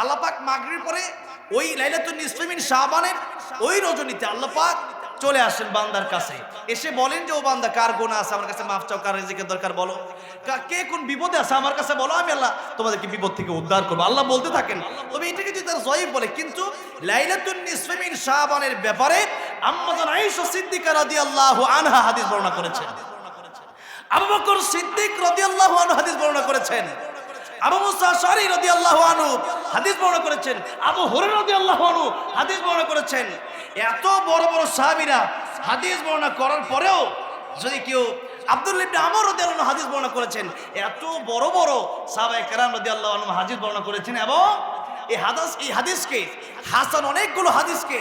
আল্লাপাক মাগরির পরে ওই লাইলাতুল নিসফিমিন শাহবানের ওই রজনীতে আল্লাপাক চলে আসেন বান্দার কাছে। এসে বলেন যে, ও বান্দা, কার গোনা আছে? আমার কাছে মাফ চাও, কার রিজিকের দরকার বলো। কে কোন বিপদে আছে আমার কাছে বলো, আমি আল্লাহ তোমাদেরকে বিপদ থেকে উদ্ধার করব। আল্লাহ বলতে থাকেন, তবে এটাকে যদি তারা জয়ীব বলে, কিন্তু লাইলাতুল নিসফিমিন শাবানের ব্যাপারে আম্মাজান আয়েশা সিদ্দিকা রাদিয়াল্লাহু আনহা হাদিস বর্ণনা করেছেন। আবু বকর সিদ্দিক রাদিয়াল্লাহু আনহু হাদিস বর্ণনা করেছেন। আবু মুসা আশআরি রাদিয়াল্লাহু আনহু হাদিস বর্ণনা করেছেন। আবু হুরায়রা রাদিয়াল্লাহু আনহু হাদিস বর্ণনা করেছেন। এত বড় বড় সাহাবীরা হাদিস বর্ণনা করার পরেও যদি কেউ আব্দুল ইবনে আমর রাদিয়াল্লাহু আনহু হাদিস বর্ণনা করেছেন, এত বড় বড় সাহাবায়ে কেরাম রাদিয়াল্লাহু আনহু হাদিস বর্ণনা করেছেন এবং এই হাদিস, এই হাদিসকে, হাসান অনেকগুলো হাদিসকে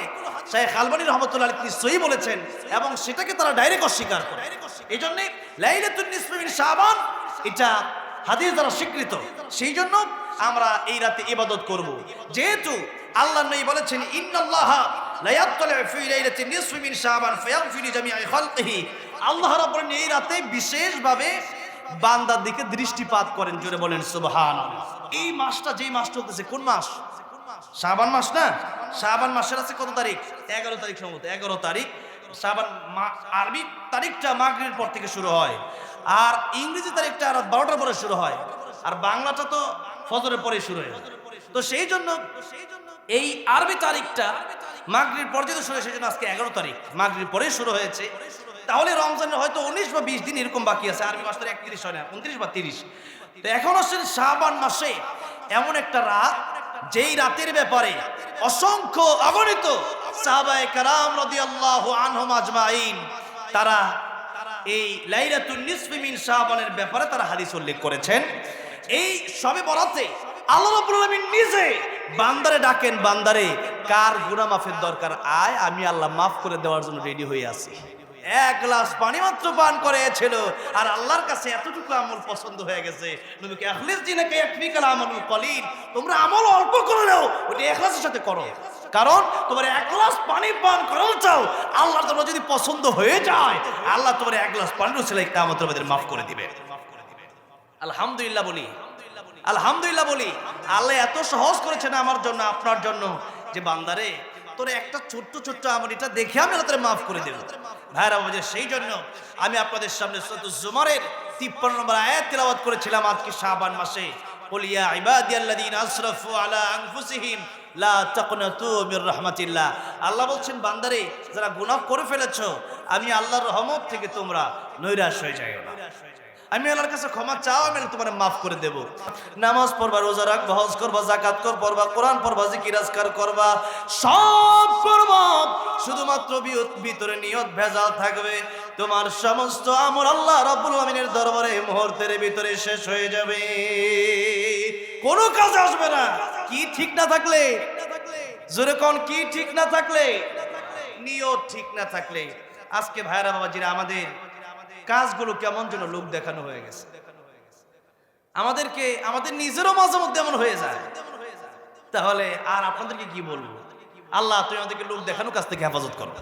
শাহেখ আলবানী রহমতুল্লাহ তিনি সহি বলেছেন এবং সেটাকে তারা ডাইরেক্ট অস্বীকার করে। এই জন্যে লাইলাতুন নিসফিন শাবান, এটা হাদিস দ্বারা স্বীকৃত। সেই জন্য আমরা এই রাতে ইবাদত করব। যেহেতু আল্লাহ নবী বলেছেন, ইন্নাল্লাহ এই রাতে বিশেষভাবে বান্দার দিকে দৃষ্টিপাত করেন, জোরে বলেন, সুবহানাল্লাহ। এই মাসটা যেই মাস চলতেছে, কোন মাস? শাবান মাস না? শাবান মাসের আছে কত তারিখ? এগারো তারিখ সম্ভবত, এগারো তারিখ। শাবান আরবি তারিখটা মাগরির পর থেকে শুরু হয়। আর ইংরেজি তারিখটা রাত বারোটার পরে শুরু হয়। আর বাংলাটা তো ফজরের পরে শুরু হয় তো সেই জন্য এই আরবি তারিখটা মাগরির পর যেহেতু শুরু সেই জন্য আজকে এগারো তারিখ। মাগরির পরে শুরু হয়েছে। তাহলে রমজানের হয়তো উনিশ বা বিশ দিন এরকম বাকি আছে। আরবি মাসের একত্রিশ হয় না, উনত্রিশ বা তিরিশ। তো এখন আসলে শাবান মাসে এমন একটা রাত, যেই রাতের ব্যাপারে অসংখ্য অগণিত সাহাবায়ে কারাম রাদিয়াল্লাহু আনহুম আজমাইন, তারা এই লাইলাতুন নিসফি মিন শাবানের ব্যাপারে তারা হাদিস উল্লেখ করেছেন। এই সবে বরাতে আল্লাহ রাব্বুল আলামিন নিজে বান্দারে ডাকেন, বান্দারে, কার গুনাহ মাফের দরকার? আয়, আমি আল্লাহ মাফ করে দেওয়ার জন্য রেডি হয়ে আছি। এক গ্লাস পানি মাত্র পান করেছিল আর আল্লাহর কাছে এতটুকু আমল পছন্দ হয়ে গেছে। নবীকে আখলিস জিনাকে একফিকাল আমলুল কলিল, তোমরা আমল অল্প করে নাও, ওটা এখলাসের সাথে করো। কারণ তোমার এক গ্লাস পানি পান করাও চাও। আল্লাহ তোমার যদি পছন্দ হয়ে যায়, আল্লাহ তোমার এক গ্লাস পানির ছেলে কামত তোমাদের মাফ করে দিবে। আলহামদুলিল্লাহ বলি। আলহামদুলিল্লাহ বলি। আল্লাহ এত সহজ করেছেন আমার জন্য, আপনার জন্য। যে বান্দারে, তোর একটা ছোট্ট ছোট্ট আমল এটা দেখে আমি আল্লাহ মাফ করে দেব। ভাইরা বাবা সেই জন্য আমি আপনাদের সামনে জুমারের তিপ্পান্ন নম্বর আয়াত তেলাওয়াত করেছিলাম আজকে শাবান মাসে। বলিয়া ইবাদিয়াল্লাযীনা আসরাফু আলা আনফুসিহিম লা আল্লাহ বলছেন, বান্দারে, যারা গুনাহ করে ফেলেছো, আমি আল্লাহর রহমত থেকে তোমরা নৈরাশ হয়ে যাও না। আমি আল্লাহর কাছে ক্ষমা চাও, আমি তোমার মাফ করে দেব। নামাজ পড়বা, রোজা রাখবা, হজ করবা জাকাত কর পড়বা কোরআন পড়বা, জিকির, আজকার করবা, সব করবা। শুধুমাত্র ভিতরে নিয়ত ভেজাল থাকবে। তোমার সমস্ত আমল আল্লাহ রাব্বুল আমিনের দরবারে মুহূর্তের ভিতরে শেষ হয়ে যাবে। কোনো কাজ আসবে না। কি ঠিক না থাকলে? জোরে কোন কি ঠিক না থাকলে? নিয়ত ঠিক না থাকলে। আজকে ভাইরা বাবাজিরা, আমাদের কাজগুলো কেমন যেন লোক দেখানো হয়ে গেছে। আমাদেরকে, আমাদের নিজেরও মাঝে মধ্যে এমন হয়ে যায়। তাহলে আর আপনাদেরকে কি বলব? আল্লাহ, তুমি আমাদেরকে লোক দেখানো কাছ থেকে হেফাজত করো।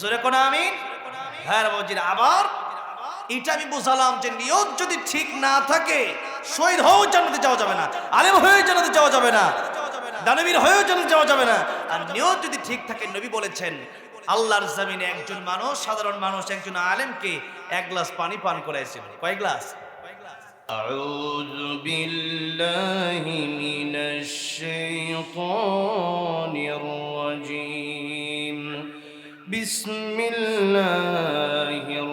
জোরে কোন আমি হ্যাঁ বাবাজিরা, আবার এটা আমি বুঝালাম যে নিয়ত যদি ঠিক না থাকে শহীদ হয়েও জানাতে যাওয়া যাবে না আলেম হয়েও জানাতে যাওয়া যাবে না দানবীর হয়েও জানাতে যাওয়া যাবে না আর নিয়ত যদি ঠিক থাকে নবী বলেছেন আল্লাহর জামিনে একজন মানুষ সাধারণ মানুষ একজন আলেমকে এক গ্লাস পানি পান করাইছিল কয় গ্লাস أعوذ بالله من الشيطان الرجيم بسم الله الرحمن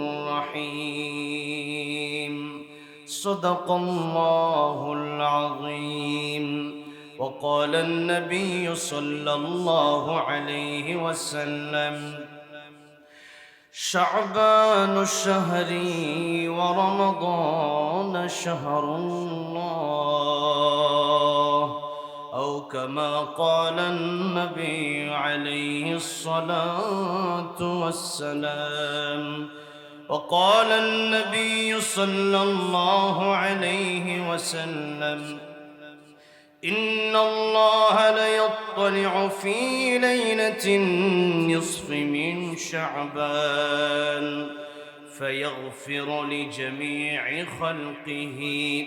صدق الله العظيم. وقال النبي صلى الله عليه وسلم شعبان الشهر ورمضان رمضان شهر الله. أو كما قال النبي عليه الصلاة والسلام وقال النبي صلى الله عليه وسلم إن الله ليطلع في ليلة النصف من شعبان فيغفر لجميع خلقه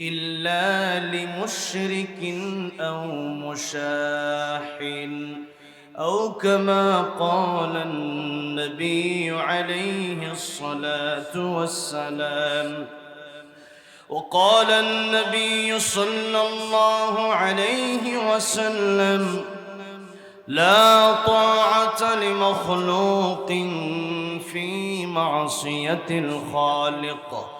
إلا لمشرك أو مشاحن. أو كما قال النبي عليه الصلاة والسلام. وقال النبي صلى الله عليه وسلم لا طاعة لمخلوق في معصية الخالق.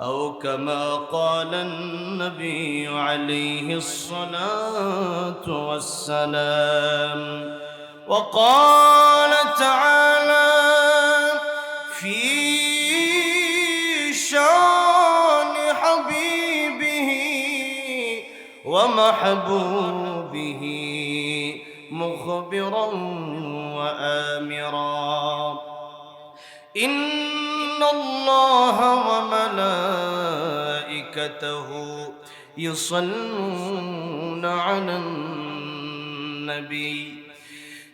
أو كما قال النبي عليه الصلاة والسلام. وقال تعالى في شان حبيبه ومحبوبه مخبرا وآمرا. إن الله وملائكته يصلون على النبي.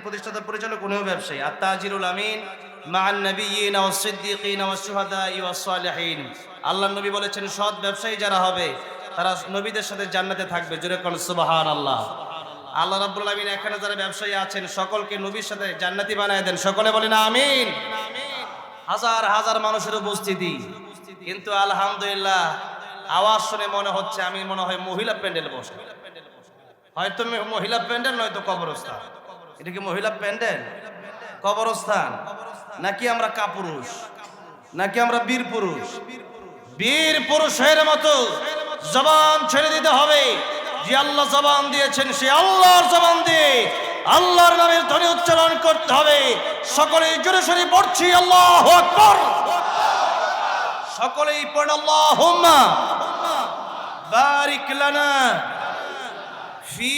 আপনারা প্রতিষ্ঠাতা পরিচালক, উনিও ব্যবসায়ী। আত্মাজিরুল আমিন মান নবীন সিদ্দিকিন সুহাদা সালিহিন। আল্লাহ নবী বলেছেন, সৎ ব্যবসায়ী যারা হবে, তারা নবীদের সাথে জান্নাতে থাকবে। জোরে কোন সুবাহান আল্লাহ আল্লাহ রাব্বুল আমিন এখানে যারা ব্যবসায়ী আছেন, সকলকে নবীর সাথে জান্নাতি বানায় দেন। সকলে বলেন আমিন। হাজার হাজার মানুষের উপস্থিতি। কিন্তু আলহামদুলিল্লাহ, আওয়াজ শুনে মনে হচ্ছে, আমি মনে হয় মহিলা প্যান্ডেল বসে। হয়তো মহিলা প্যান্ডেল নয়তো কবরস্থান। এটা কি মহিলা প্যান্ডেল? কবরস্থান। নাকি আমরা কাপুরুষ? নাকি আমরা বীর পুরুষ? বীর পুরুষের মতো জবান ছেড়ে দিতে হবে। যে আল্লাহ জবান দিয়েছেন, সে আল্লাহর জবান দিয়ে আল্লাহর নামের ধ্বনি উচ্চারণ করতে হবে। সকলেই জোরে সরে পড়ছি, আল্লাহ আকবর। সকলেই পড় আল্লাহ বারিক লানা في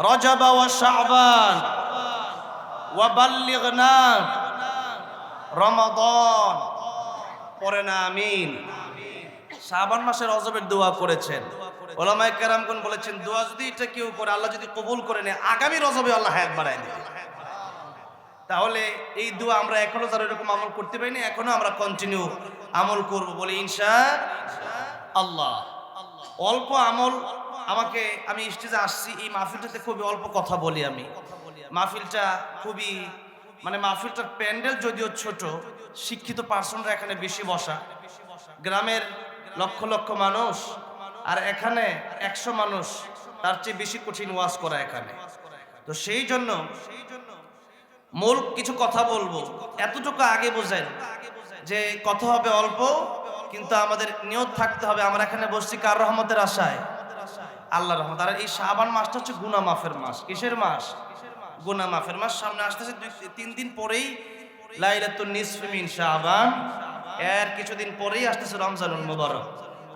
رجب وشعبان وبلغنا رمضان পরে না আমিন শাবান মাসে রজবের দোয়া করেছেন ওলামায়ে কেরামগণ বলেছেন দোয়া যদি এটা কেউ করে আল্লাহ যদি কবুল করে নেয় আগামী রজবে আল্লাহ হায়াত বাড়ায় দেবে তাহলে এই দোয়া আমরা এখনো যারা এরকম আমল করতে পারিনি এখনো আমরা কন্টিনিউ আমল করব বলে ইনশা আল্লাহ অল্প আমল আমাকে, আমি স্টেজে আসছি, এই মাহফিলটাতে খুবই অল্প কথা বলি আমি। মাহফিলটা খুবই মানে মাহফিলটার প্যান্ডেল যদিও ছোট, শিক্ষিত পার্সনরা এখানে বেশি বসা। গ্রামের লক্ষ লক্ষ মানুষ, আর এখানে একশো মানুষ, তার চেয়ে বেশি কঠিন ওয়াজ করা এখানে। তো সেই জন্য মূল কিছু কথা বলব। এতটুকু আগে বোঝেন যে কথা হবে অল্প, কিন্তু আমাদের নিয়ত থাকতে হবে। আমরা এখানে বসছি কার রহমতের আশায়? আল্লাহ রহমত। আর এই শাবান মাসটা হচ্ছে গুনা মাফের মাস। কিসের মাস? গুনা মাফের মাস। সামনে আসতেছে দুই, তিন দিন পরেই লাইলাতুন নিসফি মিন শাবান। এর কিছুদিন পরেই আসতেছে রমজানুল মুবারক।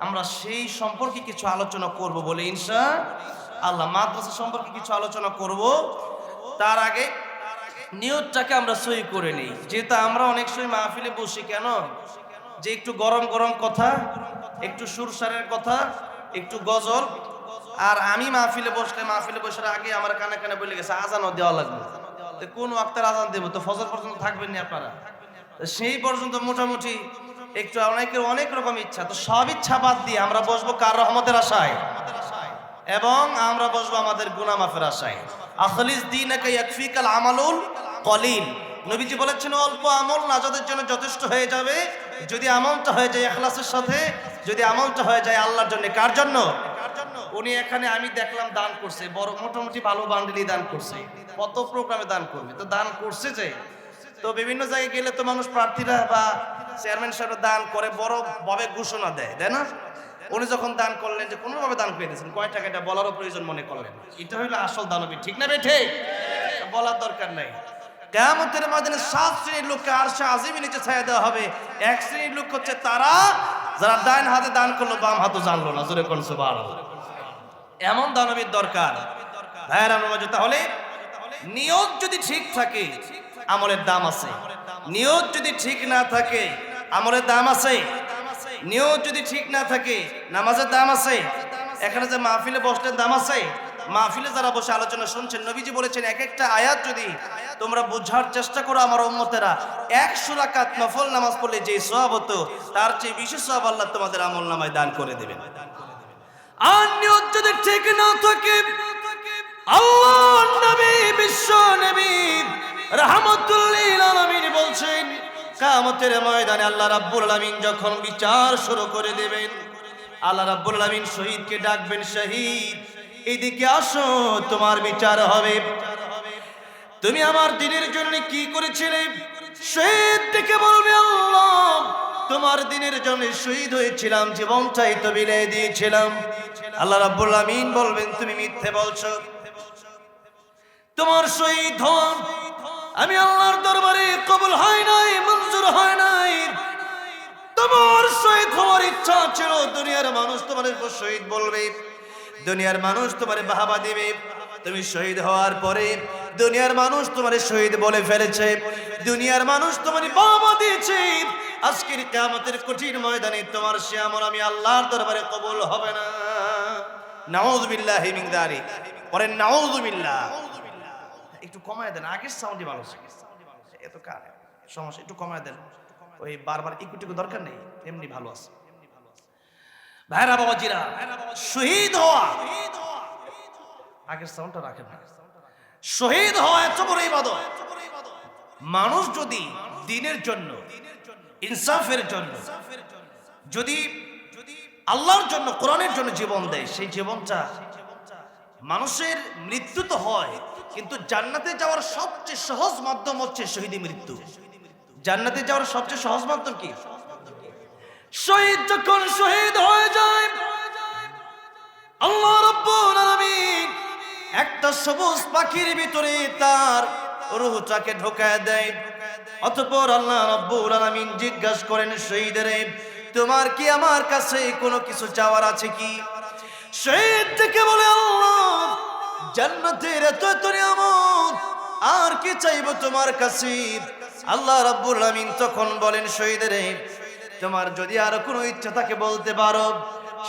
আমরা সেই সম্পর্কে কিছু আলোচনা করব বলে ইনশা আল্লাহ। মাদ্রাসা সম্পর্কে কিছু আলোচনা করব। তার আগে নিয়তটাকে আমরা সই করে নিই। যেহেতু আমরা অনেক সময় মাহফিলে বসি, কেন? যে একটু গরম গরম কথা, একটু সুরসারের কথা, একটু গজল আর আমি মাহফিলে বসলে, মাহফিলে বসার আগে আমার কানে কানে বলে গেছে, আজানও দেওয়া লাগবে। কোন ওয়াক্তের আজান দেবো? তো ফজর পর্যন্ত থাকবেন না আপনারা? সেই পর্যন্ত মোটামুটি একটু অনেকের অনেক রকম ইচ্ছা। তো সব ইচ্ছা বাদ দিয়ে আমরা বসবো কার রহমতের আশায়? এবং আমরা বসবো আমাদের গুনাহ মাফের আশায়। আখলিস দিন ইয়াকফিকাল আমালুল কলিল। নবীজি বলেছেন, অল্প আমল নাজাদের জন্য যথেষ্ট হয়ে যাবে। যদি আমলটা হয়ে যায় ইখলাসের সাথে, যদি আমলটা হয়ে যায় আল্লাহর জন্য, কার জন্য? উনি এখানে আমি দেখলাম দান করছে, বড় মোটামুটি ভালো বান্ডিলই দান করছে। কত প্রোগ্রামে দান করবে? তো দান করছে যে, তো বিভিন্ন জায়গায় গেলে তো মানুষ প্রার্থীরা বা চেয়ারম্যান সাহেব দান করে বড় ভাবে ঘোষণা দেয়, তাই না? উনি যখন দান করলেন যে, কোনোভাবে দান করে দিয়েছেন, কয় টাকা এটা বলারও প্রয়োজন মনে করলেন? এটা হইল আসল দানবী ঠিক না বেঠে? বলার দরকার নাই। কেমতের মাধ্যমে সাত শ্রেণির লোককে আর সে আজিমি নিচে ছায়া দেওয়া হবে। এক শ্রেণির লোক হচ্ছে তারা যারা ডান হাতে দান করল, বাম হাতও জানলো না। জোরে কোন এমন দানবীর দরকার। ভাইয়েরা তাহলে নিয়ত যদি ঠিক থাকে, আমলের দাম আছে। নিয়ত যদি ঠিক না থাকে, আমলের দাম আছে। নিয়ত যদি ঠিক না থাকে, নামাজের দাম আছে। এখানে যে মাহফিলে বসলেন, দাম আছে। মাহফিলে যারা বসে আলোচনা শুনছেন, নবীজি বলেছেন এক একটা আয়াত যদি তোমরা বোঝার চেষ্টা করো আমার উম্মতেরা, একশো রাকাত নফল নামাজ পড়লে যে সওয়াব হতো, তার চেয়ে বিশেষ সওয়াব আল্লাহ তোমাদের আমল নামায় দান করে দেবেন। আর না আল্লাহ নবী, বিশ্ব নবী বলছেন আল্লাহ যখন বিচার শুরু করে দেবেন, আল্লাহ রাব্বুল আলামিন শহীদকে ডাকবেন, শহীদ এদিকে আসো, তোমার বিচার হবে। তুমি আমার দিনের জন্য কি করেছিলে? শহীদ থেকে বলবে, আল্লাহ, তোমার দিনের জন্য শহীদ হয়েছিলাম জীবন চাইতো বিলাই দিয়েছিলাম। আল্লাহ রাব্বুল আমিন বলবেন, তুমি মিথ্যে বলছো। তোমার শহীদ হওয়া, আমি আল্লাহর দরবারে কবুল হয় নাই, মঞ্জুর হয় নাই। তোমার শহীদ হওয়ার ইচ্ছা ছিল, দুনিয়ার মানুষ তোমার শহীদ বলবে। দুনিয়ার মানুষ তোমার বাহাবা দিবে। তুমি শহীদ হওয়ার পরে দুনিয়ার মানুষ তোমার শহীদ বলে ফেলেছে। দুনিয়ার মানুষ তোমার বাবা দিয়েছে। আজকের কিয়ামতের কঠিন ময়দানে তোমার সে আমল আমি আল্লাহর দরবারে কবুল হবে না। মিন যালিক। পরে নাউযুবিল্লাহ একটু কমায় দেন, আগের সাউন্ডই ভালো ছিল। এত কার? সমস্যা, একটু কমায় দেন। ওই বারবার ইকুটিকু দরকার নেই, এমনি ভালো আছে। ভাইরা বাবাজিরা, শহীদ হওয়া। আগের সাউন্ডটা রাখেন শহীদ হওয়া এত বড় ইবাদত। মানুষ যদি দিনের জন্য, ইনসাফের জন্য, যদি আল্লাহর জন্য, কোরআনের জন্য জীবন দেয়, সেই জীবনটা মানুষের মৃত্যু তো হয়, কিন্তু জান্নাতে যাওয়ার সবচেয়ে সহজ মাধ্যম হচ্ছে শহীদ মৃত্যু। জান্নাতে যাওয়ার সবচেয়ে সহজ মাধ্যম কি? শহীদ যখন শহীদ হয়ে যায়, আল্লাহ একটা সবুজ পাখির ভিতরে তার রুহটাকে ঢোকায় দেয়। অতঃপর আল্লাহ রাব্বুল আলামিন জিজ্ঞাসা করেন, শহীদের, তোমার কি আমার কাছে কোনো কিছু চাওয়ার আছে কি? শহীদ থেকে বলে, আল্লাহ, জান্নাতের এত এত নিয়ামত, আর কি চাইব তোমার কাছে? আল্লাহ রাব্বুল আলামিন তখন বলেন, শহীদের তোমার যদি আর কোনো ইচ্ছা থাকে বলতে পারো,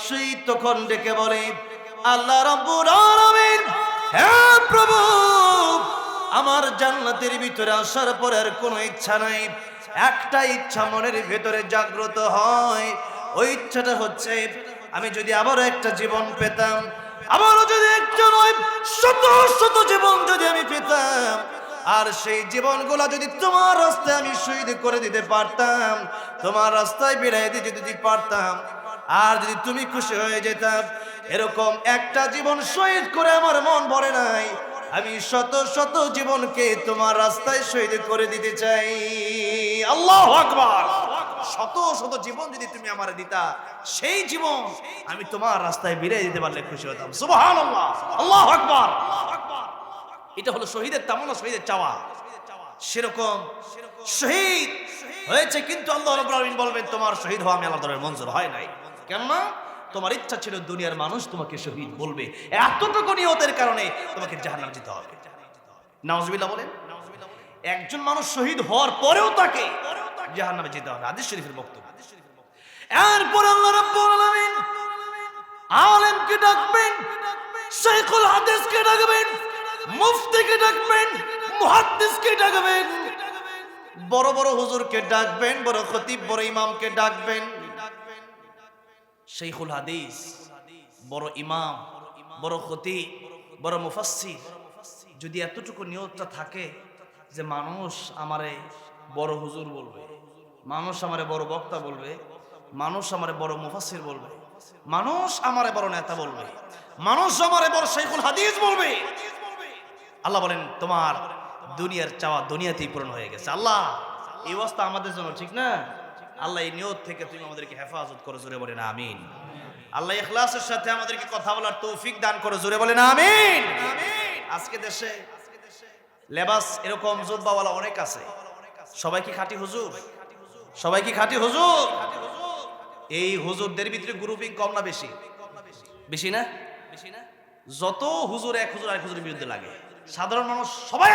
সেই তখন ডেকে বলে, আল্লাহ রাব্বুল আলামিন হ্যাঁ প্রভু, আমার জান্নাতের ভিতরে আসার পর আর কোনো ইচ্ছা নাই। একটা ইচ্ছা মনের ভেতরে জাগ্রত হয়। ওই ইচ্ছাটা হচ্ছে, আমি যদি আবারও একটা জীবন পেতাম, আবারও যদি একটা নয়, শত শত জীবন যদি আমি পেতাম আর সেই জীবনগুলো যদি তোমার রাস্তায় আমি শহীদ করে দিতে পারতাম, তোমার রাস্তায় বেড়াই দিতে যদি পারতাম, আর যদি তুমি খুশি হয়ে যেতাম, এরকম একটা জীবন শহীদ করে আমার মন ভরে নাই, আমি শত শত জীবনকে তোমার রাস্তায় শহীদ করে দিতে চাই। আল্লাহ আকবার! শত শত জীবন যদি তুমি আমার দিতা, সেই জীবন আমি তোমার রাস্তায় বিরিয়ে দিতে পারলে খুশি হতাম। সুবহানাল্লাহ! আল্লাহ আকবার! এটা হলো শহীদের তামনা শহীদের চাওয়া। সেরকম শহীদ হয়েছে কিন্তু আল্লাহ আলামিন বলবেন, তোমার শহীদ হওয়া আমি আল্লাহ দরবারে মঞ্জুর হয় নাই। কেননা তোমার ইচ্ছা ছিল দুনিয়ার মানুষ তোমাকে শহীদ বলবে। এতটুকু নিয়তের কারণে তোমাকে জাহান্নাম যেতে হবে। নাউজুবিল্লাহ বলেন, একজন মানুষ শহীদ হওয়ার পরেও তাকে জাহান্নামে যেতে হবে। হাদিস শরীফের বক্তব্য। এরপর আল্লাহ রাব্বুল আলামিন আলেমকে ডাকবেন শেখুল হাদিসকে ডাকবেন মুফতিকে ডাকবেন, মুহাদ্দিসকে ডাকবেন, বড় বড় হুজুরকে ডাকবেন, বড় খতিব, বড় ইমামকে ডাকবেন। শেখুল হাদিস, বড় ইমাম, বড় খতিব, বড় মুফাসসির, যদি এতটুকু নিয়তটা থাকে যে মানুষ আমারে বড় হুজুর বলবে, মানুষ আমারে বড় বক্তা বলবে, মানুষ আমারে বড় মুফাসসির বলবে, মানুষ আমারে বড় নেতা বলবে, মানুষ আমারে বড় শেখুল হাদিস বলবে আল্লাহ বলেন, তোমার দুনিয়ার চাওয়া দুনিয়াতেই পূরণ হয়ে গেছে। আল্লাহ, এই অবস্থা আমাদের জন্য, ঠিক না? আল্লাহ এই নিয়ত থেকে তুমি আমাদেরকে হেফাজত করো, জোরে বলেন, আমিন। আল্লাহ ইখলাসের সাথে আমাদেরকে কথা বলার তৌফিক দান করো, জোরে বলেন, আমিন। আজকে দেশে লেবাস এরকম জুব্বাওয়ালা অনেক আছে। সবাই কি খাঁটি হুজুর? সবাই কি খাঁটি হুজুর? এই হুজুরদের ভিতরে গ্রুপিং কম না বেশি? বেশি না বেশি না? যত হুজুর এক হুজুর আরেক হুজুরের বিরুদ্ধে লাগে। সাধারণ মানুষ সবাই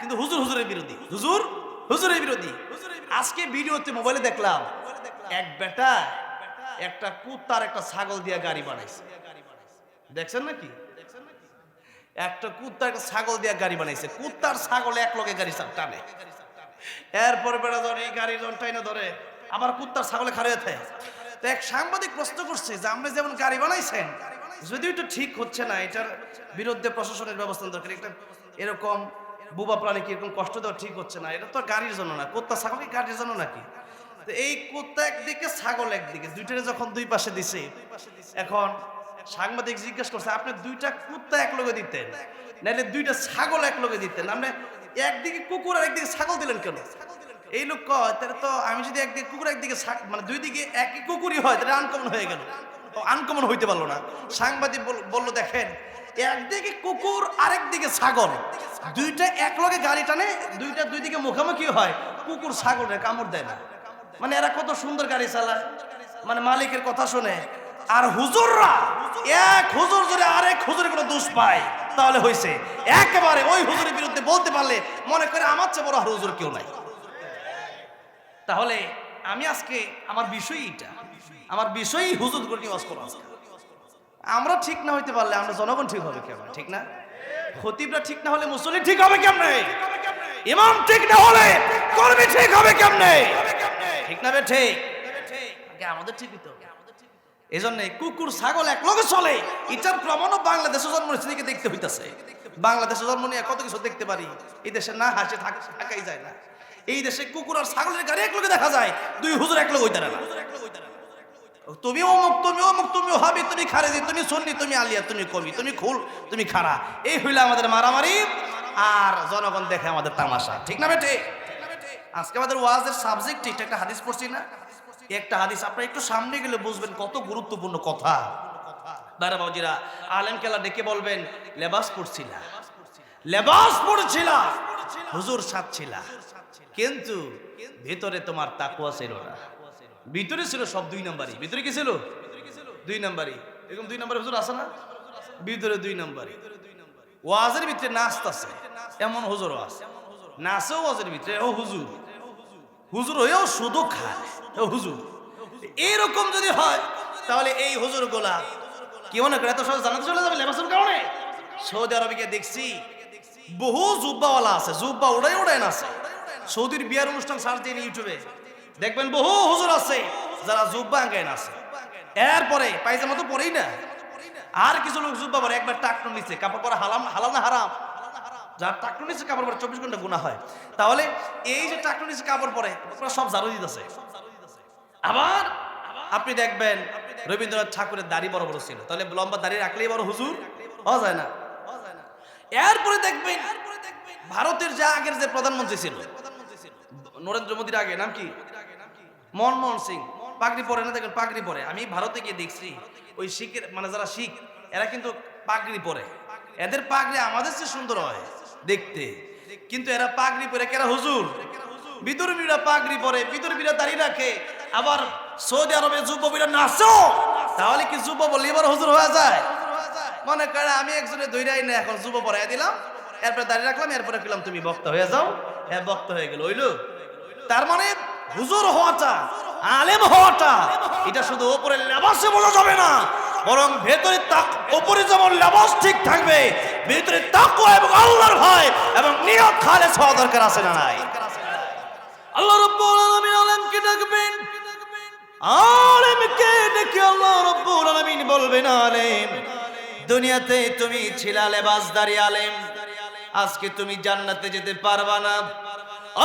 কিন্তু হুজুর হুজুরের বিরোধী। হুজুর হুজুরের বিরোধী। আজকে ভিডিওতে মোবাইলে দেখলাম, এক বেটা একটা কুত্তার একটা ছাগল দিয়ে গাড়ি বানাইছে। দেখছেন নাকি? একটা কুত্তা একটা ছাগল দিয়ে গাড়ি বানাইছে। কুত্তার ছাগল এক লগে গাড়ি টানে। এরপরে বেড়া ধরে, এই গাড়ি জন টাইনে ধরে। আবার কুত্তার ছাগলে খারে থাকে। তো এক সাংবাদিক প্রশ্ন করছে যে, আপনি যেমন গাড়ি বানাইছেন যদিও এটা ঠিক হচ্ছে না, এটার বিরুদ্ধে প্রশাসনের ব্যবস্থা দরকার। একটা এরকম বুবা প্রাণীকে এরকম কষ্ট দেওয়া ঠিক হচ্ছে না? এটা তো গাড়ির জন্য না। কুত্তা, ছাগল গাড়ির জন্য নাকি? তো এই কুত্তা একদিকে, ছাগল একদিকে। দুইটারে যখন দুই পাশে দিছে, এখন সাংবাদিক জিজ্ঞেস করছে, আপনি দুইটা কুত্তা এক লগে দিতেন? নাহলে দুইটা ছাগল এক লগে দিতেন? আপনি একদিকে কুকুর আর একদিকে ছাগল দিলেন কেন? এই লোক কয়, তাহলে তো আমি যদি একদিকে কুকুর, একদিকে মানে দুই দিকে একই কুকুরই হয়, তাহলে আনকমন হয়ে গেল। আনকমন হইতে পারল না। সাংবাদিক বল- বলল, দেখেন, একদিকে কুকুর আরেক দিকে ছাগল। দুইটা এক লগে গাড়ি টানে, দুইটা দুই দিকে মুখোমুখি হয়, কুকুর ছাগলের কামড় দেয় না। মানে এরা কত সুন্দর গাড়ি চালায়। মানে মালিকের কথা শুনে, আর হুজুররা, এক হুজুর যদি আরেক হুজুরের কোনো দোষ পায়, তাহলে হয়েছে একেবারে ওই হুজুরের বিরুদ্ধে বলতে পারলে মনে করে আমার চেয়ে বড় হুজুর কেউ নাই। তাহলে আমি আজকে, আমার বিষয় এটা আমার বিষয়ই হুজুর করে নিয়ে করা আমরা ঠিক না হইতে পারলে আমরা জনগণ ঠিক হবে কেমন? ঠিক না? খতিবরা ঠিক না হলে মুসল্লি ঠিক হবে কেমনে? ইমাম ঠিক না হলে কর্মী ঠিক হবে কেমনে? ঠিক না বে ঠিক? আমাদের ঠিকই তো এই জন্য কুকুর, ছাগল এক লগে চলে, এটার প্রমাণও বাংলাদেশে জন্ম দিকে দেখতে হইতাছে? বাংলাদেশে জন্ম নিয়ে কত কিছু দেখতে পারি? এই দেশে না হাসে থাকাই যায় না। এই দেশে কুকুর আর ছাগলের গাড়ি এক দেখা যায়, দুই হুজুর এক হইতে না। তুমি অমুক তুমি অমুক তুমি হাবি, তুমি খারেজি, তুমি সন্নি, তুমি আলিয়া, তুমি কবি, তুমি খুল, তুমি খারা। এই হইলে আমাদের মারামারি আর জনগণ দেখে আমাদের তামাশা। ঠিক না বেটে? আজকে আমাদের ওয়াজের সাবজেক্ট এটা, একটা হাদিস পড়ছি না? একটা হাদিস, আপনারা একটু সামনে গেলে বুঝবেন কত গুরুত্বপূর্ণ কথা। দাঁড়া বাবুজিরা, আলেম কেলা ডেকে বলবেন, লেবাস পড়ছিলা। লেবাস পড়ছিলা। হুজুর সাজছিলা কিন্তু ভেতরে তোমার তাকুয়া ছিল না। ভিতরে ছিল সব দুই নাম্বারই। ভিতরে কি ছিল? দুই নাম্বারই। এরকম দুই নাম্বার হুজুর আছে না? ভিতরে দুই নাম্বারই। ওয়াজের ভিতরে নাচত আছে। এমন হুজুরও আছে। নাচেও ওয়াজের ভিতরে। ও হুজুর। হুজুর হয়েও শুধু খায়। ও হুজুর। এরকম যদি হয়, তাহলে এই হুজুর গোলা কি মনে করে? এত সহজ জানাতে চলে যাবে লেবাসের কারণে? সৌদি আরবে গিয়ে দেখছি, বহু জুব্বাওয়ালা আছে। জুব্বা উড়াই উড়াই আছে সৌদির বিয়ার অনুষ্ঠান সার্চ দিয়ে ইউটিউবে। দেখবেন বহু হুজুর আছে যারা জুব্বা আঙ্গাইন আছে। এরপরে পায়জামা তো পরেই না। আর কিছু লোক জুব্বা পরে, একবার টাকনো নিচে, কাপড় পরে হালাম হালাল হারাম? যার টাকনো নিচে কাপড় পরে চব্বিশ ঘণ্টা গুণা হয়। তাহলে এই যে টাকনো নিচে কাপড় পরে সব ঝাড়ু দিতেছে। আবার আপনি দেখবেন রবীন্দ্রনাথ ঠাকুরের দাড়ি বড় বড় ছিল। তাহলে লম্বা দাড়ি রাখলেই বড় হুজুর? হওয়া যায় না। এরপরে দেখবেন ভারতের যে আগের যে প্রধানমন্ত্রী ছিল, নরেন্দ্র মোদীর আগে, নাম কি? মনমোহন সিং, পাগড়ি পরে না দেখেন পাগড়ি পরে। আমি ভারতে গিয়ে দেখছি, ওই শিখের মানে যারা শিখ, এরা কিন্তু পাগড়ি পরে। এদের পাগড়ি আমাদের চেয়ে সুন্দর হয় দেখতে। কিন্তু এরা পাগড়ি পরে কেরা হুজুর? বিদুর্মীরা পাগড়ি পরে বিদুর্মীরা দাড়ি রাখে। আবার সৌদি আরবে যুববীরা নাচো। তাহলে কি যুব লিভার হুজুর হয়ে যায়? মনে করে আমি একজনে দৈরাই না, এখন যুব পড়াই দিলাম। এরপরে দাঁড়িয়ে রাখলাম, এরপরে কইলাম, তুমি বক্তা হয়ে যাও। হ্যাঁ বক্তা হয়ে গেল, হইল। তার মানে হুজুর হওয়াটা, আলেম হওয়াটা, এটা শুধু ওপরে লেবাসে বোঝা যাবে না, বরং ভেতরে তাক, ওপরে যেমন লেবাস ঠিক থাকবে, ভেতরে তাকওয়া এবং আল্লাহর ভয় এবং নিয়ত খালেস হওয়া দরকার আছে না নাই? আল্লাহ রাব্বুল আলামিন আলেমকে ডাকবেন। আলেমকে ডেকে আল্লাহ রাব্বুল আলামিন বলবেন, আলেম, দুনিয়াতে তুমি ছিলা লেবাসদারি আলেম, আজকে তুমি জান্নাতে যেতে পারবা না।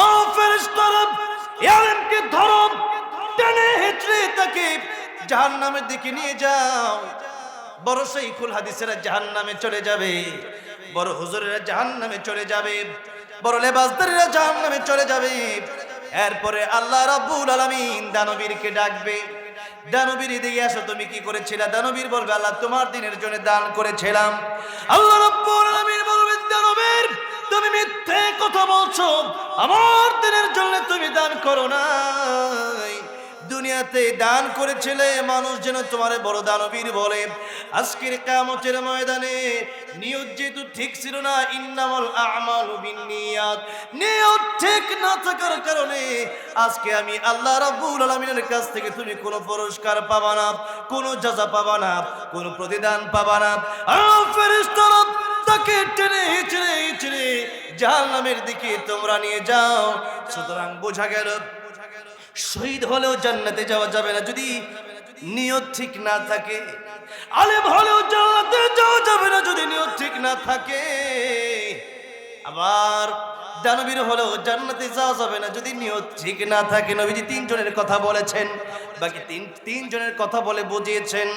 ও ফেরেশতারা এই ধরো, টেনে হেঁচড়ে তাকে জাহান্নামের দিকে নিয়ে যাও। বড় শৈখুল হাদিসেরা জাহান্নামে চলে যাবে, বড় হুজুরেরা জাহান্নামে চলে যাবে, বড় লেবাসদারেরা জাহান্নামে চলে যাবে। এরপরে আল্লাহ রাব্বুল আলামিন দানবীরকে ডাকবে, দানবীর দিকে আসো, তুমি কি করেছিলে? দানবীর বলবে, আল্লাহ তোমার দিনের জন্য দান করেছিলাম। আল্লাহ রাব্বুল আলামিন বলবেন, দানবীর তুমি মিথ্যে কথা বলছো। আমার দিনের জন্য তুমি দান করো নাই। দুনিয়াতে দান করেছিলে মানুষ যেন তোমার বড় দানবীর বলে। আজকের কামতের ময়দানে নিয়ত যেহেতু ঠিক ছিল না, ইন্নামাল আমাল বিনিয়াত নিয়ত ঠিক না থাকার কারণে আজকে আমি আল্লাহ রাব্বুল আলামিনের কাছ থেকে তুমি কোনো পুরস্কার পাবা না, কোনো যাজা পাবা না, কোনো প্রতিদান পাবা না। আর ফেরেশতারা তাকে টেনে হিচড়ে হিচড়ে জাহান্নামের দিকে তোমরা নিয়ে যাও। সুতরাং বোঝা গেল, শহীদ হলেও জান্নাতে যাওয়া যাবে না। যদি নিয়ত ঠিক না থাকে, আলেম হলেও জান্নাতে যাওয়া যাবে না। যদি নিয়ত ঠিক না থাকে, আবার দানবীর হলেও জান্নাতে যাওয়া যাবে না। যদি নিয়ত ঠিক না থাকে, নবীজি তিনজনের কথা বলেছেন। বাকি তিন, তিনজনের কথা বলে বুঝিয়েছেন।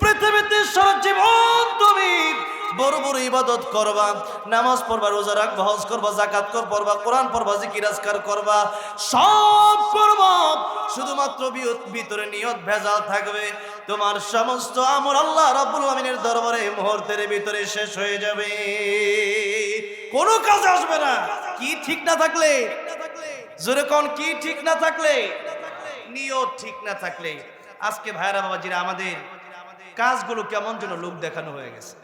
পৃথিবীতে সারা জীবন তুমি বড় বড় ইবাদত করবা, নামাজ পড়বা, রোজা রাখবা, হজ করবা জাকাত কর পড়বা, কোরআন পড়বা, জিকির, আজকার করবা, সব করবা। শুধুমাত্র ভিতরে নিয়ত ভেজাল থাকবে। তোমার সমস্ত আমল আল্লাহ রাব্বুল আমিনের দরবারে মুহূর্তের ভিতরে শেষ হয়ে যাবে। কোনো কাজ আসবে না। কি ঠিক না থাকলে? জোরে কোন, কি ঠিক না থাকলে? নিয়ত ঠিক না থাকলে। আজকে ভাইরা বাবাজিরা, আমাদের কাজগুলো কেমন যেন লোক দেখানো হয়ে গেছে।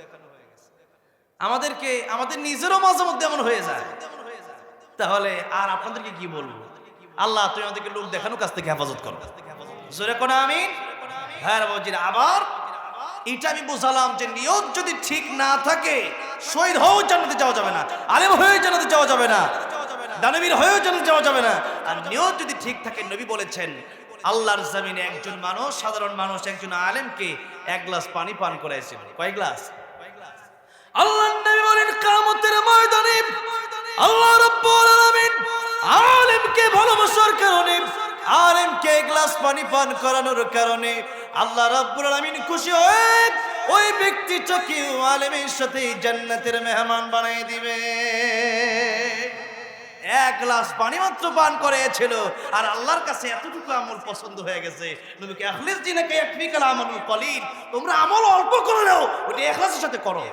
আমাদেরকে, আমাদের নিজেরও মাঝে মধ্যে এমন হয়ে যায়। তাহলে আর আপনাদেরকে কি বলব? আল্লাহ, তুমি আমাদেরকে লোক দেখানো কাছ থেকে হেফাজত করো। জোরে কোন আমি হ্যাঁ বাবাজির, আবার এটা আমি বুঝালাম যে নিয়ত যদি ঠিক না থাকে শহীদ হয়েও জান্নাতে যাওয়া যাবে না, আলেম হয়েও জান্নাতে যাওয়া যাবে না, দানবীর হয়েও জান্নাতে যাওয়া যাবে না। আর নিয়ত যদি ঠিক থাকে, নবী বলেছেন, আল্লাহর জমিনে একজন মানুষ, সাধারণ মানুষ, একজন আলেমকে এক গ্লাস পানি পান করাইছিল কয় গ্লাস? আল্লাহ নবী বলেন, কিয়ামতের ময়দানে আল্লাহ রাব্বুল আলামিন আলেমকে ভালোবাসার কারণে, আলেমকে এক গ্লাস পানি পান করানোর কারণে আল্লাহ রাব্বুল আলামিন খুশি হয়ে ওই ব্যক্তি ব্যক্তিটাকে আলেমের সাথে জান্নাতের মেহমান বানিয়ে দিবে। এক গ্লাস পানি মাত্র পান করেছিল, আর আল্লাহর কাছে এতটুকু আমল পছন্দ হয়ে গেছে। নবীকে আখলিস জিনাকে একফিকাল আমল কলিল। তোমরা আমল অল্প করে নাও, ওটা এখলাসের সাথে করো।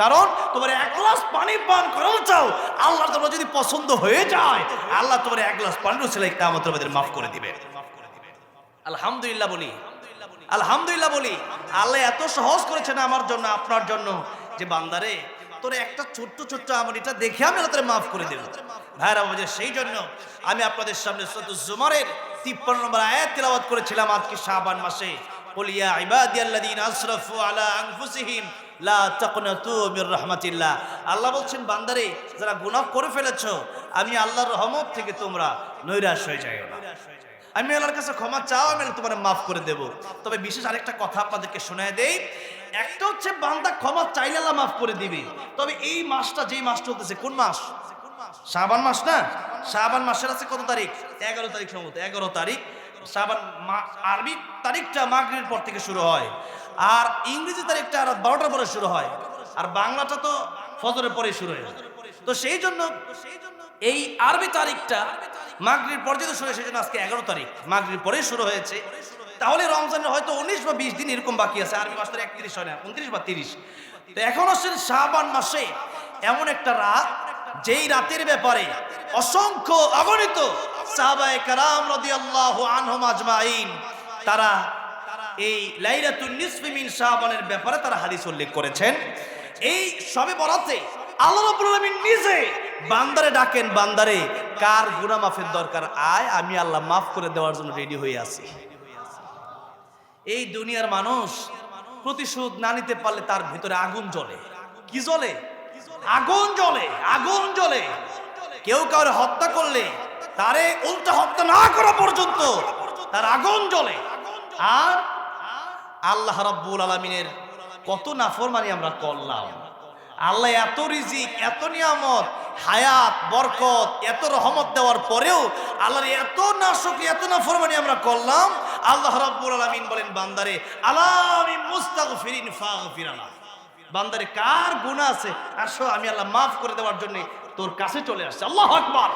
কারণ তোমার এক গ্লাস পানি পান করাও চাও আল্লাহ তোমার যদি পছন্দ হয়ে যায়, আল্লাহ তোমার এক গ্লাস পানিও ছেলে কামত আমাদের মাফ করে দিবে। আলহামদুলিল্লাহ বলি। আলহামদুলিল্লাহ বলি। আল্লাহ এত সহজ করেছেন আমার জন্য, আপনার জন্য। যে বান্দারে, তোর একটা ছোট্ট ছোট্ট আমল এটা দেখে আমি তোরে মাফ করে দেব ভাইরা বাজে সেই জন্য আমি আপনাদের সামনে জুমারের তিপ্পান্ন নম্বর আয়াত তিলাওয়াত করেছিলাম আজকে শাবান মাসে। বলিয়া ইবাদিয়াল্লাযীনা আসরাফু আলা আনফুসিহিম, লা তাকনাতু মির রাহমাতিল্লাহ। আল্লাহ বলছেন, বান্দারে, যারা গুনাহ করে ফেলেছো, আমি আল্লাহর রহমত থেকে তোমরা নৈরাশ হয়ে যাও না। আমি আল্লাহর কাছে ক্ষমা চাও, আমি তোমার মাফ করে দেব। তবে বিশেষ আরেকটা কথা আপনাদেরকে শোনায় দেই। একটা হচ্ছে বান্দা ক্ষমা চাইলে আল্লাহ মাফ করে দিবে। তবে এই মাসটা যেই মাস চলতেছে, কোন মাস? শাবান মাস না? শাবান মাসের আছে কত তারিখ? এগারো তারিখ সম্ভবত, এগারো তারিখ। শাবান মা- আরবি তারিখটা মাগরির পর থেকে শুরু হয়। আর ইংরেজি তারিখটা রাত বারোটার পরে শুরু হয়। আর বাংলাটা তো ফজরের পরে শুরু হয়। তো সেই জন্য এই আরবি তারিখটা মাগরির পর যেহেতু শুরু সেই আজকে এগারো তারিখ। মাগরির পরে শুরু হয়েছে। তাহলে রমজানের হয়তো উনিশ বা বিশ দিন এরকম বাকি আছে। আরবি মাসের একত্রিশ হয় না, উনত্রিশ বা তিরিশ। তো এখন হচ্ছে শাবান মাসে এমন একটা রাত, যেই রাতের ব্যাপারে অসংখ্য অগণিত সাহাবায়ে কারাম রাদিয়াল্লাহু আনহুম আজমাইন, তারা এই লাইলাতুন নিসফি মিন শাবানের ব্যাপারে তারা হাদিস উল্লেখ করেছেন। এই সবে বরাতে আল্লাহ রাব্বুল নিজে বান্দারে ডাকেন, বান্দারে, কার গুনাহ মাফের দরকার? আয়, আমি আল্লাহ মাফ করে দেওয়ার জন্য রেডি হয়ে আছি। এই দুনিয়ার মানুষ প্রতিশোধ না নিতে পারলে তার ভিতরে আগুন জ্বলে। কি জ্বলে? আগুন জ্বলে আগুন জ্বলে। কেউ কাউরে হত্যা করলে, তারে উল্টা হত্যা না করা পর্যন্ত তার আগুন জ্বলে। আর আল্লাহ রাব্বুল আলামিনের কত নাফরমানি আমরা করলাম। আল্লাহ এত রিজিক, এত নিয়ামত, হায়াত, বরকত, এত রহমত দেওয়ার পরেও আল্লাহর এত না শুকরি এত না ফরমানি আমরা করলাম, আল্লাহ রাব্বুল আলামিন বলেন, বান্দারে আলামি মুস্তাগফিরিন ফাগফিরানা বান্দারে, কার গুনাহ আছে? আসো, আমি আল্লাহ মাফ করে দেওয়ার জন্য তোর কাছে চলে আসছে। আল্লাহু আকবার।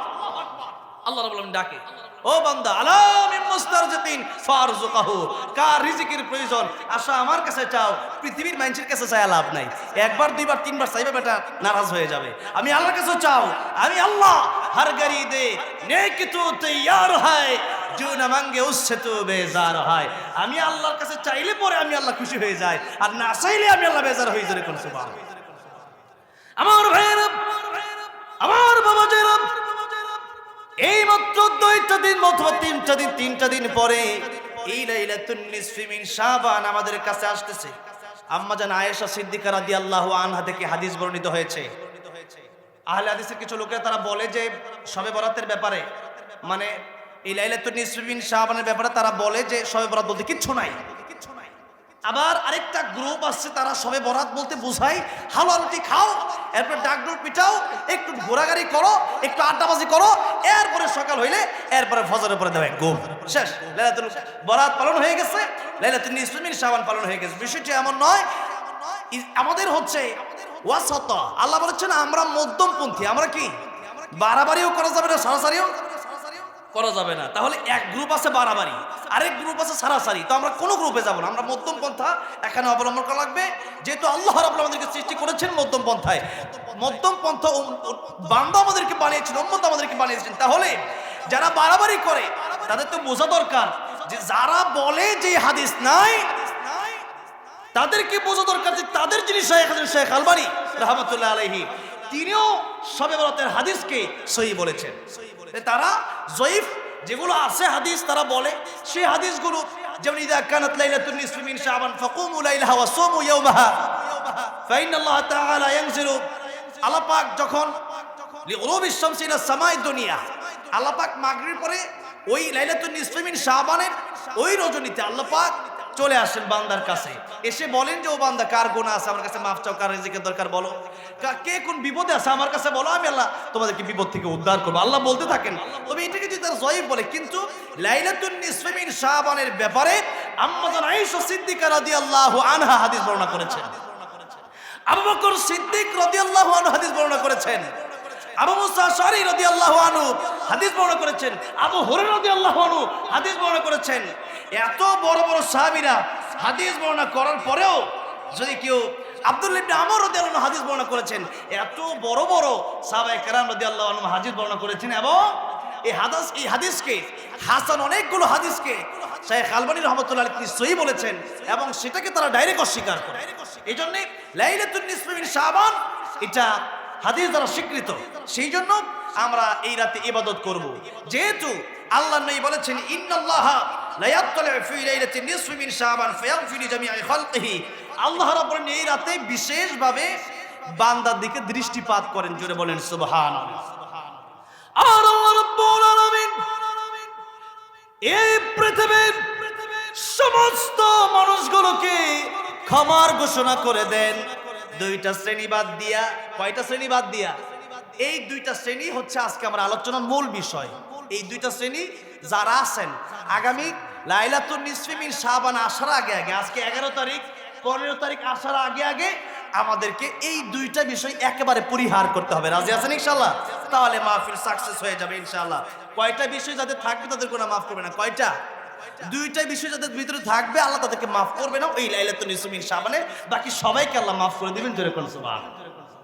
আল্লাহ আলামিন ডাকে। ও বান্দা আলামিন মুস্তারজিতিন ফারজুকাহু কার রিজিকের প্রয়োজন? আশা আমার কাছে চাও, পৃথিবীর মানুষের কাছে চাই লাভ নাই। একবার, দুইবার, তিনবার চাইবে বেটা, নারাজ হয়ে যাবে। আমি আল্লাহর কাছে চাও, আমি আল্লাহ, হার গরি দে, নেক তো তৈয়ার হয় জু না মাঙ্গে উচ্ছে তো বেজার হয়। আমি আল্লাহর কাছে চাইলে পরে আমি আল্লাহ খুশি হয়ে যায়, আর না চাইলে আমি আল্লাহ বেজার হয়ে যাবে কোন সুবহান আমার ভাইয়েরা আমার বাবা জেরাব এই মাত্র দুইটা দিন অথবা তিনটা দিন তিনটা দিন পরে এই লাইলাতুন নিসফি মিন শাবান আমাদের কাছে আসতেছে। আম্মা জান আয়েশা সিদ্দিকা রাদিয়াল্লাহু আনহা থেকে হাদিস বর্ণিত হয়েছে। আহলে হাদিসের কিছু লোকেরা তারা বলে যে, শবে বরাতের ব্যাপারে মানে এই লাইলাতুন নিসফি মিন শাবানের ব্যাপারে তারা বলে যে, শবে বরাত বলতে কিচ্ছু নাই। আবার আরেকটা গ্রুপ আসছে, তারা সবে বরাত বলতে বোঝায় হালুয়া রুটি খাও, এরপর ডাকডোর পিটাও একটু ঘোরাঘুরি করো, একটু আড্ডাবাজি করো, এরপরে সকাল হইলে, এরপরে ফজরের পরে দেবে ঘুম। শেষ। লাইলাতুল বরাত পালন হয়ে গেছে। লাইলাতুল নিসফিমিন শাবান পালন হয়ে গেছে। বিষয়টি এমন নয় আমাদের হচ্ছে ওয়াসত আল্লাহ বলেছেন, আমরা মধ্যমপন্থী, আমরা কি? বাড়াবাড়িও করা যাবে না, সরাসরিও? করা যাবে না। তাহলে এক গ্রুপ আছে বাড়াবাড়ি। আরেক গ্রুপ আছে সারাসারি। তো আমরা কোনো গ্রুপে যাব না। আমরা মধ্যম পন্থা, এখানে অবলম্বন করা লাগবে। যেহেতু আল্লাহ রাব্বুল আমাদেরকে সৃষ্টি করেছেন মধ্যম পন্থায়। মধ্যম পন্থা বান্দা আমাদেরকে বানিয়েছেন, উম্মত আমাদেরকে বানিয়েছেন। তাহলে যারা বাড়াবাড়ি করে, তাদের তো বোঝা দরকার যে যারা বলে যে হাদিস নাই, তাদেরকে বোঝা দরকার যে তাদের যিনি শেখ শেখ আলবানি রহমতুল্লাহ আলহি তিনিও সবে বরাতের হাদিসকে সহি বলেছেন। তারা জয়ীফ যেগুলো আছে হাদিস, তারা বলে, সেই হাদিসগুলো যেমন, ইদা কানাত লাইলাতুন নিসফি মিন শাবান, ফাকুমু লাইলাহা ওয়া সুমু ইয়াওমাহা ফাইন আল্লাহ তাআলা ইয়ানজিলু আল্লাহ পাক যখন লিগুরুবিশ শামসি ইলা সামাই দুনিয়া আল্লাহ পাক মাগরিব পরে ওই লাইলাতুন নিসফি মিন শাবানের ওই রজনীতে আল্লাহ পাক চলে আসেন বান্দার কাছে। এসে বলেন যে, ও বান্দা, কার গোনা আছে? আমার কাছে মাফ চাও, কার রিজিকের দরকার বলো। কে কোন বিপদে আছে? আমার কাছে বলো, আমি আল্লাহ তোমাদেরকে বিপদ থেকে উদ্ধার করব। আল্লাহ বলতে থাকেন, তবে এটাকে যদি তার জয়ীব বলে, কিন্তু লাইলাতুন নিসফি মিন শাবানের ব্যাপারে আম্মাজান আয়েশা সিদ্দিকা রাদিয়াল্লাহু আনহা হাদিস বর্ণনা করেছেন। আবু বকর সিদ্দিক রাদিয়াল্লাহু আনহু হাদিস বর্ণনা করেছেন। আবু মুসা আশআরী রাদিয়াল্লাহু আনহু হাদিস বর্ণনা করেছেন। আবু হুরায়রা রাদিয়াল্লাহু আনহু হাদিস বর্ণনা করেছেন। এত বড় বড় সাহাবীরা হাদিস বর্ণনা করার পরেও যদি কেউ হাদিস বর্ণনা করেছেন, এত বড় বড় হাদিস বর্ণনা করেছেন এবং এই হাদিস হাদিসকে, হাসান অনেকগুলো হাদিসকে বলেছেন এবং সেটাকে তারা করে। এই জন্যে এটা হাদিস দ্বারা স্বীকৃত। সেই জন্য আমরা এই রাতে ইবাদত করব। যেহেতু আল্লাহ নবী বলেছেন, ইন্নাল্লাহ আল্লাহ রাব্বুল এই রাতে বিশেষভাবে বান্দার দিকে দৃষ্টিপাত করেন, জোরে বলেন, সুবহানাল্লাহ। আর আল্লাহ রাব্বুল আলামিন এই পৃথিবীর সমস্ত মানুষগুলোকে ক্ষমার ঘোষণা করে দেন। দুইটা শ্রেণি বাদ দিয়া, কয়টা শ্রেণি বাদ দিয়া? এই দুইটা শ্রেণি হচ্ছে আজকে আমার আলোচনার মূল বিষয়। এই দুইটা শ্রেণি যারা আছেন, আগামী লাইলাতুন নিসফিমিন শাবান আসার আগে আগে, আজকে এগারো তারিখ, পনেরো তারিখ আসার আগে আগে আমাদেরকে এই দুইটা বিষয় একেবারে পরিহার করতে হবে। রাজি আছেন ইনশাল্লাহ তাহলে মাহফিল সাকসেস হয়ে যাবে ইনশাল্লাহ কয়টা বিষয় যাদের থাকবে তাদের কোনো মাফ করবে না। কয়টা? দুইটা বিষয় যাদের ভিতরে থাকবে, আল্লাহ তাদেরকে মাফ করবে না। ওই লাইলাতুন নিসমিন সাবানে বাকি সবাইকে আল্লাহ মাফ করে দিবেন জোরে কোন সুবহান